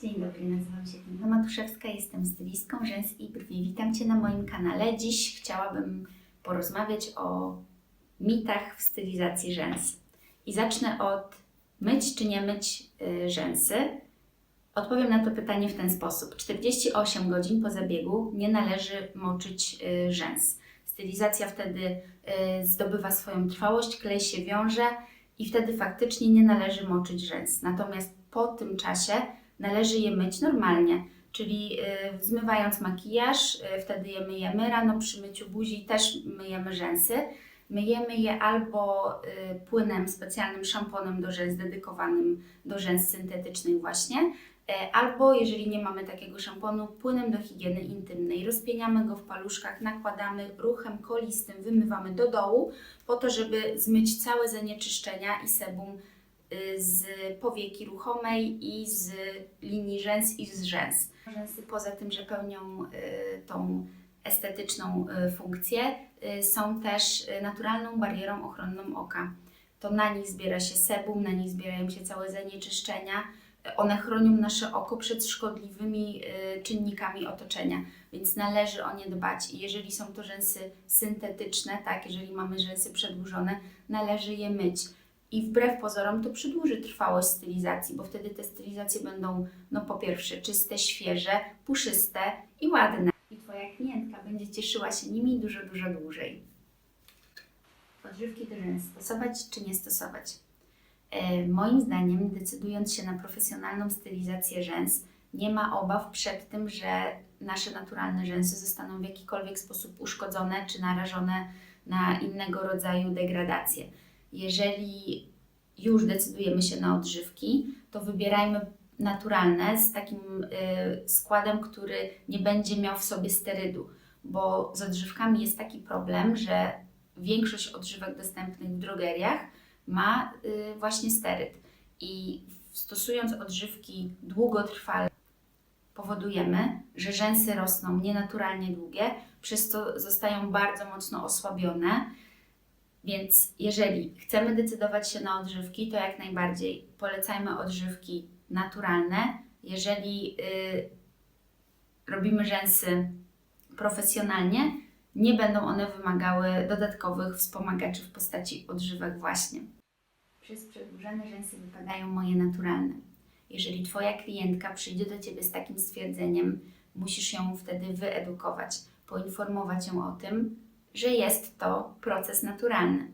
Dzień dobry, nazywam się Kinga Matuszewska, jestem stylistką rzęs i brwi. Witam Cię na moim kanale. Dziś chciałabym porozmawiać o mitach w stylizacji rzęs. I zacznę od myć czy nie myć y, rzęsy. Odpowiem na to pytanie w ten sposób. 48 godzin po zabiegu nie należy moczyć y, rzęs. Stylizacja wtedy y, zdobywa swoją trwałość, klej się wiąże i wtedy faktycznie nie należy moczyć rzęs. Natomiast po tym czasie należy je myć normalnie, czyli y, zmywając makijaż, y, wtedy je myjemy. Rano przy myciu buzi też myjemy rzęsy. Myjemy je albo y, płynem, specjalnym szamponem do rzęs, dedykowanym do rzęs syntetycznych właśnie, y, albo jeżeli nie mamy takiego szamponu, płynem do higieny intymnej. Rozpieniamy go w paluszkach, nakładamy ruchem kolistym, wymywamy do dołu, po to, żeby zmyć całe zanieczyszczenia i sebum z powieki ruchomej i z linii rzęs i z rzęs. Rzęsy poza tym, że pełnią y, tą estetyczną y, funkcję, y, są też y, naturalną barierą ochronną oka. To na nich zbiera się sebum, na nich zbierają się całe zanieczyszczenia. Y, One chronią nasze oko przed szkodliwymi y, czynnikami otoczenia, więc należy o nie dbać. Jeżeli są to rzęsy syntetyczne, tak, jeżeli mamy rzęsy przedłużone, należy je myć. I wbrew pozorom to przedłuży trwałość stylizacji, bo wtedy te stylizacje będą, no po pierwsze, czyste, świeże, puszyste i ładne. I Twoja klientka będzie cieszyła się nimi dużo, dużo dłużej. Odżywki rzęs stosować czy nie stosować? E, moim zdaniem, decydując się na profesjonalną stylizację rzęs, nie ma obaw przed tym, że nasze naturalne rzęsy zostaną w jakikolwiek sposób uszkodzone czy narażone na innego rodzaju degradacje. Jeżeli już decydujemy się na odżywki, to wybierajmy naturalne z takim y, składem, który nie będzie miał w sobie sterydu, bo z odżywkami jest taki problem, że większość odżywek dostępnych w drogeriach ma y, właśnie steryd. I stosując odżywki długotrwale, powodujemy, że rzęsy rosną nienaturalnie długie, przez co zostają bardzo mocno osłabione. Więc jeżeli chcemy decydować się na odżywki, to jak najbardziej polecajmy odżywki naturalne. Jeżeli y, robimy rzęsy profesjonalnie, nie będą one wymagały dodatkowych wspomagaczy w postaci odżywek właśnie. Przez przedłużone rzęsy wypadają moje naturalne. Jeżeli Twoja klientka przyjdzie do Ciebie z takim stwierdzeniem, musisz ją wtedy wyedukować, poinformować ją o tym, że jest to proces naturalny.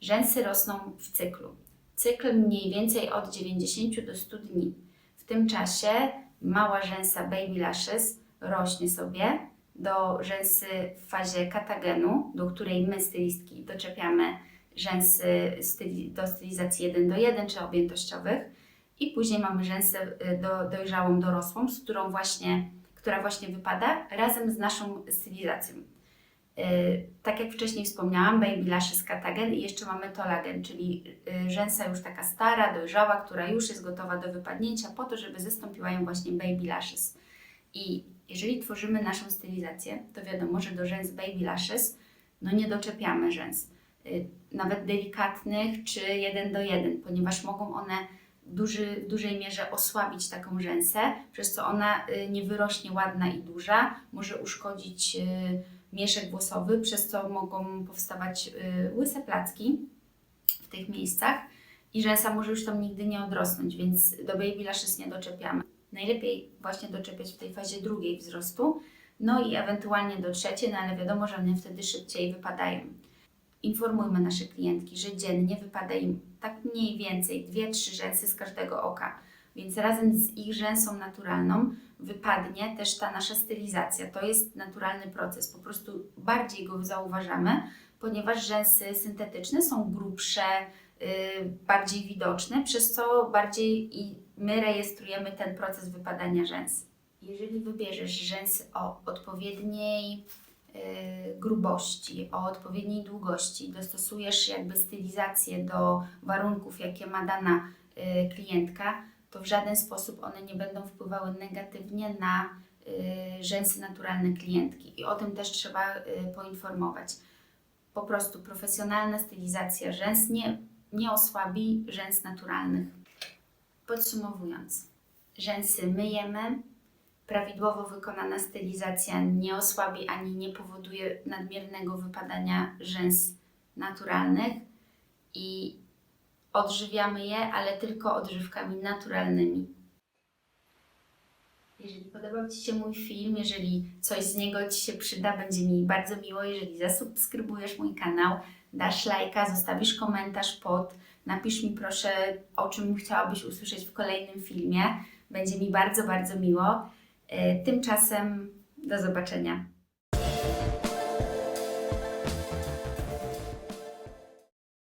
Rzęsy rosną w cyklu. Cykl mniej więcej od 90 do 100 dni. W tym czasie mała rzęsa baby lashes rośnie sobie do rzęsy w fazie katagenu, do której my stylistki doczepiamy rzęsy do stylizacji 1 do 1 czy objętościowych i później mamy rzęsę y, do, dojrzałą, dorosłą, z którą właśnie, która właśnie wypada razem z naszą stylizacją. Yy, tak jak wcześniej wspomniałam, Baby Lashes Katagen i jeszcze mamy Tolagen, czyli yy, rzęsa już taka stara, dojrzała, która już jest gotowa do wypadnięcia po to, żeby zastąpiła ją właśnie Baby Lashes. I jeżeli tworzymy naszą stylizację, to wiadomo, że do rzęs Baby Lashes no nie doczepiamy rzęs, yy, nawet delikatnych czy jeden do jeden, ponieważ mogą one duży, w dużej mierze osłabić taką rzęsę, przez co ona nie wyrośnie ładna i duża, może uszkodzić mieszek włosowy, przez co mogą powstawać y, łyse placki w tych miejscach i rzęsa może już tam nigdy nie odrosnąć, więc do baby lashes nie doczepiamy. Najlepiej właśnie doczepiać w tej fazie drugiej wzrostu, no i ewentualnie do trzeciej, no ale wiadomo, że one wtedy szybciej wypadają. Informujmy nasze klientki, że dziennie wypada im tak mniej więcej 2-3 rzęsy z każdego oka, więc razem z ich rzęsą naturalną wypadnie też ta nasza stylizacja. To jest naturalny proces, po prostu bardziej go zauważamy, ponieważ rzęsy syntetyczne są grubsze, yy, bardziej widoczne, przez co bardziej i my rejestrujemy ten proces wypadania rzęs. Jeżeli wybierzesz rzęsy o odpowiedniej yy, grubości, o odpowiedniej długości, dostosujesz jakby stylizację do warunków, jakie ma dana yy, klientka, to w żaden sposób one nie będą wpływały negatywnie na y, rzęsy naturalne klientki. I o tym też trzeba y, poinformować. Po prostu profesjonalna stylizacja rzęs nie, nie osłabi rzęs naturalnych. Podsumowując, rzęsy myjemy. Prawidłowo wykonana stylizacja nie osłabi ani nie powoduje nadmiernego wypadania rzęs naturalnych i odżywiamy je, ale tylko odżywkami naturalnymi. Jeżeli podobał Ci się mój film, jeżeli coś z niego Ci się przyda, będzie mi bardzo miło, jeżeli zasubskrybujesz mój kanał, dasz lajka, zostawisz komentarz pod, napisz mi proszę, o czym chciałabyś usłyszeć w kolejnym filmie. Będzie mi bardzo, bardzo miło. E, Tymczasem do zobaczenia.